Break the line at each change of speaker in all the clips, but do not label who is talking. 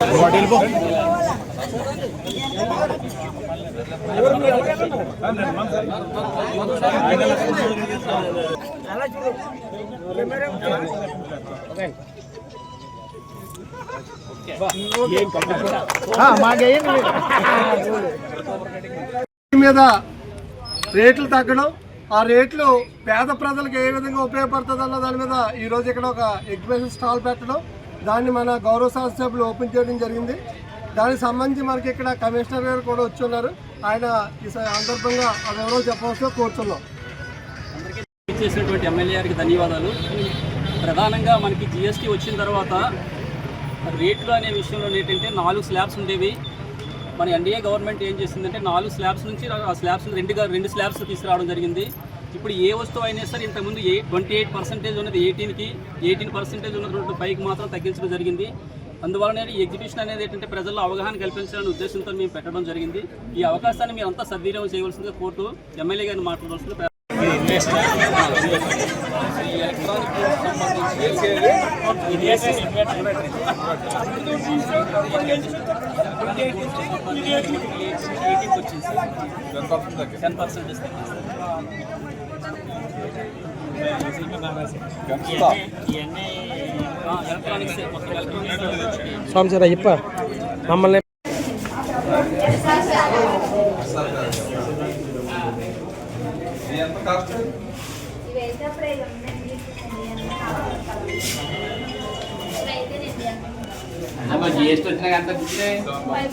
వాటిల్పో అలా మాకేం మీద రేట్లు తగ్గడం ఆ రేట్లు పేద ప్రజలకు ఏ విధంగా ఉపయోగపడుతుంది అన్న దాని మీద ఈరోజు ఇక్కడ ఒక ఎగ్జిబిషన్ స్టాల్ పెట్టడం దాన్ని మన గౌరవ శాస్త్రసభ్యులు ఓపెన్ చేయడం జరిగింది. దానికి సంబంధించి మనకి ఇక్కడ కమిషనర్ గారు కూడా వచ్చి ఉన్నారు. ఆయన ఈ సందర్భంగా ఆ వివరాలు చెప్పవలసిన కోరుతున్నాం
చేసినటువంటి ఎమ్మెల్యే గారికి ధన్యవాదాలు. ప్రధానంగా మనకి జిఎస్టీ వచ్చిన తర్వాత రేట్లు అనే విషయంలో ఏంటంటే నాలుగు స్లాబ్స్ ఉండేవి. మన ఎన్డీఏ గవర్నమెంట్ ఏం చేసిందంటే నాలుగు స్లాబ్స్ నుంచి ఆ స్లాబ్స్ రెండుగా రెండు స్లాబ్స్ తీసుకురావడం జరిగింది. ఇప్పుడు ఏ వస్తువు అయినా సరే ఇంతకుముందు ఏ ట్వంటీ ఎయిట్ పర్సెంటేజ్ ఉన్నది ఎయిటీన్కి ఎయిటీన్ పర్సెంటేజ్ ఉన్నటువంటి పైకి మాత్రం తగ్గించడం జరిగింది. అందువలన ఈ ఎగ్జిబిషన్ అనేది ఏంటంటే ప్రజల్లో అవగాహన కల్పించాలనే ఉద్దేశంతో మేము పెట్టడం జరిగింది. ఈ అవకాశాన్ని మీరు అంతా సద్వినియోగం చేయవలసిందిగా కోర్టు ఎమ్మెల్యే గారిని మాట్లాడవలసిందిగా సంబంధించి పర్సెంట్ ఎలక్ట్రానిక్స్ మొత్తం ఎలక్ట్రానిక్స్
స్వామి అయ్యప్ప మమ్మల్ని
జిఎస్టీ వచ్చినాక ఎంత
ఫైవ్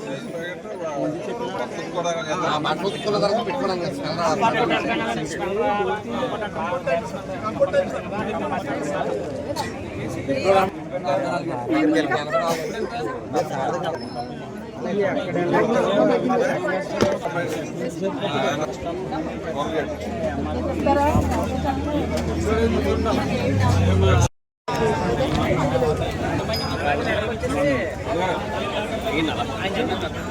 పర్సెంట్
సో ఈ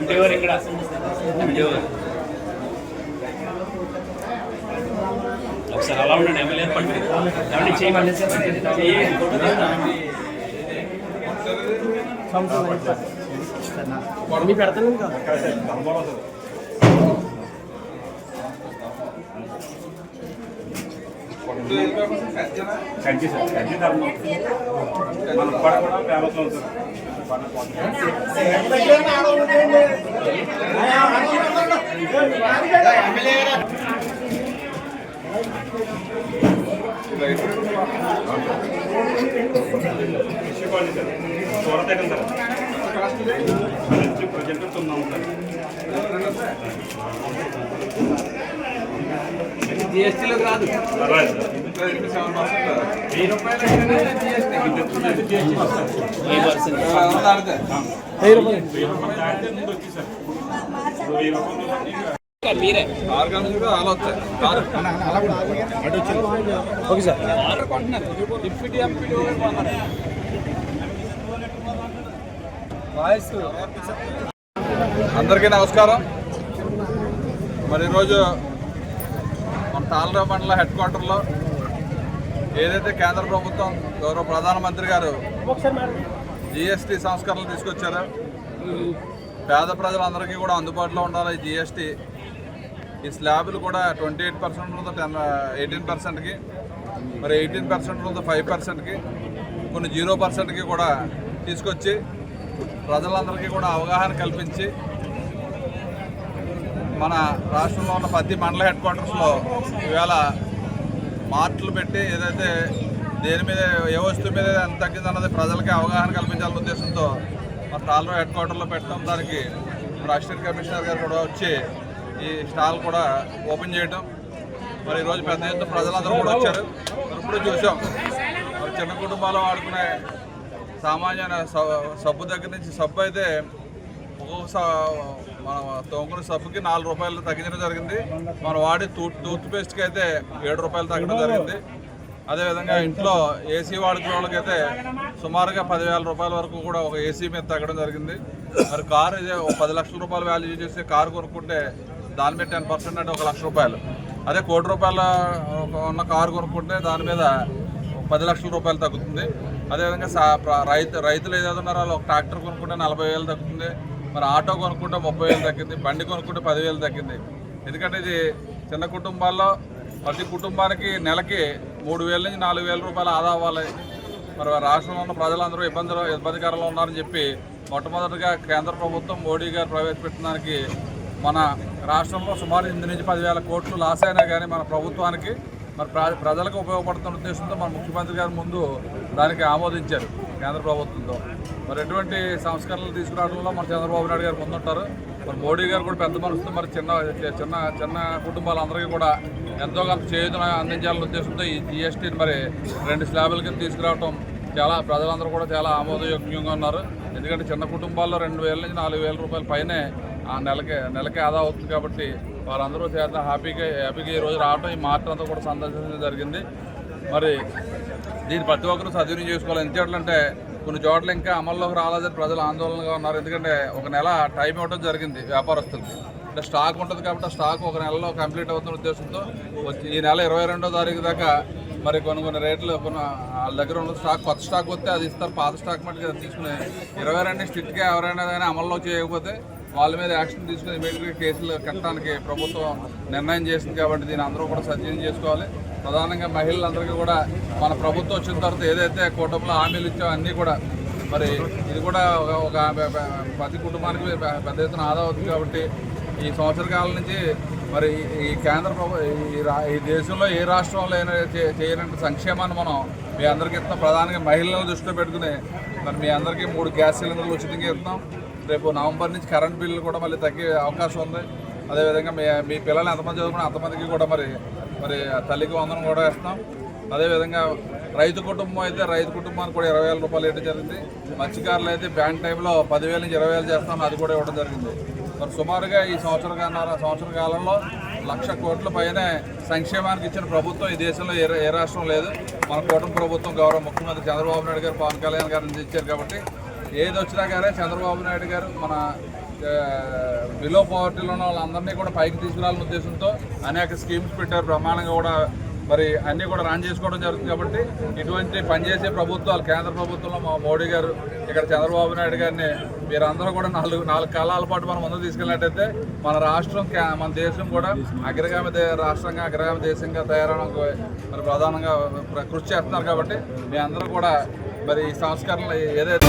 వచ్చారు ఒకసారి అలా ఉండండి ఎమ్మెల్యే పట్టుకుని ఏమండి చేయమని
మీ పెడతాను కంచి
సార్ కంచి
ధర్మం మనం
పడ కూడా
ఫేమస్ అవుతుంది చూడతగం సార్ ప్రజెంట్ తొమ్మిది ఉంటారు
జిఎస్టీలో కాదు.
మీరే
ఓకే సార్ ఆర్డర్ కొంటున్నారు
డిప్యూటీ ఎంపీ
అందరికీ నమస్కారం. మరి ఈరోజు మన తాళరావు మండల హెడ్ క్వార్టర్లో ఏదైతే కేంద్ర ప్రభుత్వం గౌరవ ప్రధానమంత్రి గారు జిఎస్టీ సంస్కరణలు తీసుకొచ్చారో పేద ప్రజలందరికీ కూడా అందుబాటులో ఉండాలి ఈ జిఎస్టీ. ఈ స్లాబులు కూడా ట్వంటీ ఎయిట్ పర్సెంట్ ఉంది టెన్ ఎయిటీన్ పర్సెంట్కి మరి ఎయిటీన్ పర్సెంట్ ఉంది ఫైవ్ పర్సెంట్కి కొన్ని జీరో పర్సెంట్కి కూడా తీసుకొచ్చి ప్రజలందరికీ కూడా అవగాహన కల్పించి మన రాష్ట్రంలో ఉన్న ప్రతి మండల హెడ్ క్వార్టర్స్లో ఈవేళ మార్ట్లు పెట్టి ఏదైతే దేని మీద ఏ వస్తువు మీద ఎంత తగ్గిందన్నది ప్రజలకి అవగాహన కల్పించాలనే ఉద్దేశంతో మన తాళ్ళలో హెడ్ క్వార్టర్లో పెట్టడం దానికి అసిస్టెంట్ కమిషనర్ గారు కూడా వచ్చి ఈ స్టాల్ కూడా ఓపెన్ చేయడం మరి ఈరోజు పెద్ద ఎత్తున ప్రజలందరూ కూడా వచ్చారు. ఇప్పుడు చూసాం. మరి చిన్న కుటుంబాలు వాడుకునే సామాన్య సబ్బు దగ్గర నుంచి సబ్బు అయితే ఒక్కొక్క మన తోముకునే సబ్బుకి నాలుగు రూపాయలు తగ్గించడం జరిగింది. మనం వాడే టూత్ టూత్ పేస్ట్కి అయితే ఏడు రూపాయలు తగ్గడం జరిగింది. అదేవిధంగా ఇంట్లో ఏసీ వాడుకునే వాళ్ళకైతే సుమారుగా పదివేల రూపాయల వరకు కూడా ఒక ఏసీ మీద తగ్గడం జరిగింది. మరి కారు పది లక్షల రూపాయలు వాల్యూ చేసే కారు కొనుక్కుంటే దాని మీద టెన్ పర్సెంట్ అంటే ఒక లక్ష రూపాయలు. అదే కోటి రూపాయల ఉన్న కారు కొనుక్కుంటే దాని మీద పది లక్షల రూపాయలు తగ్గుతుంది. అదేవిధంగా రైతు రైతులు ఏదైతే ఉన్నారో ఒక ట్రాక్టర్ కొనుక్కుంటే నలభై వేలు తగ్గుతుంది. మరి ఆటో కొనుక్కుంటే ముప్పై వేలు తగ్గింది బండి కొనుక్కుంటే పదివేలు తగ్గింది. ఎందుకంటే ఇది చిన్న కుటుంబాల్లో ప్రతి కుటుంబానికి నెలకి మూడు వేల నుంచి నాలుగు వేల రూపాయలు ఆదా అవ్వాలి. మరి రాష్ట్రంలో ఉన్న ప్రజలందరూ ఇబ్బందులు ఇబ్బందికరంలో ఉన్నారని చెప్పి మొట్టమొదటిగా కేంద్ర ప్రభుత్వం మోడీ గారు ప్రవేశపెట్టడానికి మన రాష్ట్రంలో సుమారు ఎనిమిది నుంచి పదివేల కోట్లు లాస్ అయినా కానీ మన ప్రభుత్వానికి మరి ప్రజలకు ఉపయోగపడుతున్న ఉద్దేశంతో మన ముఖ్యమంత్రి గారి ముందు దానికి ఆమోదించారు కేంద్ర ప్రభుత్వంతో. మరి ఎటువంటి సంస్కరణలు తీసుకురావడంలో మన చంద్రబాబు నాయుడు గారు ముందుంటారు. మరి మోడీ గారు కూడా పెద్ద మనసుతో మరి చిన్న చిన్న చిన్న కుటుంబాలందరికీ కూడా ఎంతో కొంత చేయుతన అందించాలనే ఉద్దేశంతో ఈ జిఎస్టీని మరి రెండు స్లాబుల కింద తీసుకురావడం చాలా ప్రజలందరూ కూడా చాలా ఆమోదయోగ్యంగా ఉన్నారు. ఎందుకంటే చిన్న కుటుంబాల్లో రెండు వేల నుంచి నాలుగు వేల రూపాయల పైనే ఆ నెలకి నెలకి ఆదా అవుతుంది కాబట్టి వారందరూ చేత హ్యాపీగా హ్యాపీగా ఈ రోజు రావడం ఈ మాట అంతా కూడా సందర్శించడం జరిగింది. మరి దీన్ని ప్రతి ఒక్కరూ సద్వినియోగం చేసుకోవాలి. ఎందుకంటే కొన్ని చోట్ల ఇంకా అమల్లోకి రాలేదని ప్రజలు ఆందోళనగా ఉన్నారు. ఎందుకంటే ఒక నెల టైం ఇవ్వడం జరిగింది వ్యాపారస్తులకి. అంటే స్టాక్ ఉంటుంది కాబట్టి ఆ స్టాక్ ఒక నెలలో కంప్లీట్ అవుతున్న ఉద్దేశంతో ఈ నెల ఇరవై రెండో తారీఖు దాకా మరి కొన్ని కొన్ని రేట్లు కొన్ని వాళ్ళ దగ్గర ఉన్న స్టాక్ కొత్త స్టాక్ వస్తే అది ఇస్తారు. పాత స్టాక్ మట్టుకు తీసుకుని ఇరవై రెండు స్ట్రిక్ట్గా ఎవరైనా కానీ అమల్లో చేయకపోతే వాళ్ళ మీద యాక్షన్ తీసుకుని ఇమీడియట్గా కేసులు కట్టడానికి ప్రభుత్వం నిర్ణయం చేసింది కాబట్టి దీని అందరూ కూడా సద్వినియోగం చేసుకోవాలి. ప్రధానంగా మహిళలందరికీ కూడా మన ప్రభుత్వం వచ్చిన తర్వాత ఏదైతే కూటమిలో హామీలు ఇచ్చామో అన్నీ కూడా మరి ఇది కూడా ఒక- ఒక ప్రతి కుటుంబానికి పెద్ద ఎత్తున ఆదా అవుతుంది కాబట్టి ఈ సంవత్సర కాలం నుంచి మరి ఈ కేంద్ర ఈ ఈ దేశంలో ఏ రాష్ట్రంలో అయినా చే- సంక్షేమాన్ని మనం మీ అందరికీ ఇస్తున్నాం ప్రధానంగా మహిళలను దృష్టిలో పెట్టుకుని మరి మీ అందరికీ మూడు గ్యాస్ సిలిండర్లు ఉచితంగా ఇస్తున్నాం రేపు నవంబర్ నుంచి కరెంట్ బిల్లు కూడా మళ్ళీ తగ్గే అవకాశం ఉంది. అదేవిధంగా మీ మీ పిల్లలు ఎంతమంది చదువుకున్నా అంతమందికి కూడా మరి మరి తల్లికి వందనం కూడా వేస్తాం అదేవిధంగా రైతు కుటుంబం అయితే రైతు కుటుంబానికి కూడా ఇరవై వేల రూపాయలు ఇవ్వడం జరిగింది. మత్స్యకారులు అయితే బ్యాంక్ టైంలో పదివేల నుంచి ఇరవై వేలు చేస్తాం అది కూడా ఇవ్వడం జరిగింది. మరి సుమారుగా ఈ సంవత్సర సంవత్సర కాలంలో లక్ష కోట్ల పైనే సంక్షేమానికి ఇచ్చిన ప్రభుత్వం ఈ దేశంలో ఏ ఏ రాష్ట్రం లేదు. మన కూటమి ప్రభుత్వం గౌరవ ముఖ్యమంత్రి చంద్రబాబు నాయుడు గారు పవన్ కళ్యాణ్ గారు ఇచ్చారు కాబట్టి ఏది వచ్చినా కానీ చంద్రబాబు నాయుడు గారు మన బిలో పవర్టీలో ఉన్న వాళ్ళందరినీ కూడా పైకి తీసుకురావాలనే ఉద్దేశంతో అనేక స్కీమ్స్ పెట్టారు. ప్రమాణంగా కూడా మరి అన్నీ కూడా రన్ చేసుకోవడం జరుగుతుంది కాబట్టి ఇటువంటి పనిచేసే ప్రభుత్వాలు కేంద్ర ప్రభుత్వంలో మా మోడీ గారు ఇక్కడ చంద్రబాబు నాయుడు గారిని మీరందరూ కూడా నాలుగు నాలుగు కాలాల పాటు మనం ముందు తీసుకెళ్ళినట్టయితే మన రాష్ట్రం మన దేశం కూడా అగ్రగామి రాష్ట్రంగా అగ్రగామి దేశంగా తయారవడానికి మరి ప్రధానంగా కృషి చేస్తున్నారు కాబట్టి మీ అందరూ కూడా మరి ఈ సంస్కరణలు ఏదైతే